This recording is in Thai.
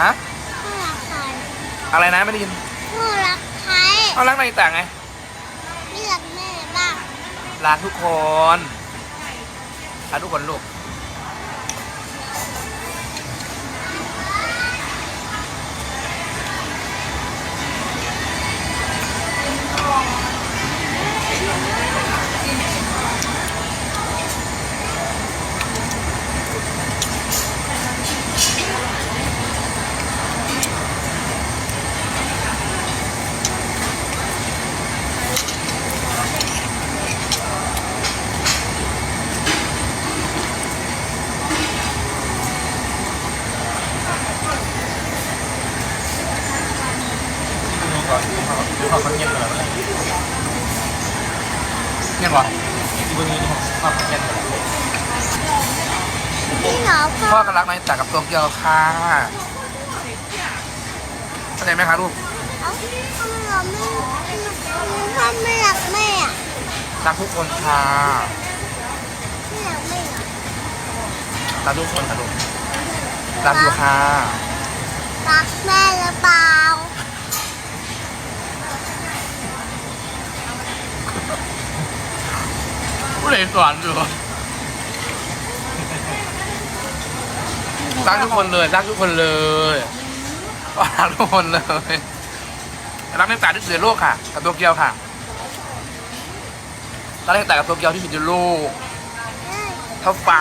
ฮะพ่อรักใครอะไรนะไม่ได้ยินพ่อรักใครเอารักนาริตะไงไม่รักแม่บ้างรักทุกคนรักทุกคนลูก ก่อนดูเขาดูเขาเขาเงียบเลยเงียบวะดูนี้ดูเขาเขาเงียบเลยพี่หนอพ่อพ่อก็รักนาริตะกับโตเกียวค่ะเข้าใจไหมคะลูกเอ้าทำไมเราไม่พ่อไม่รักแม่อะรักทุกคนค่ะไม่รักแม่อะรักทุกคนค่ะลูกรักอยู่ค่ะรักแม่หรือเปล่า ผู้ใดสอนอยู่รักทุกคนเลยรักทุกคนเลยรักทุกคนเลยรักในแต่ที่สุดในโลกค่ะ กับโตเกียวค่ะรักในแต่กับโตเกียวที่สุดในโลกเอ้ยเท่าฟ้า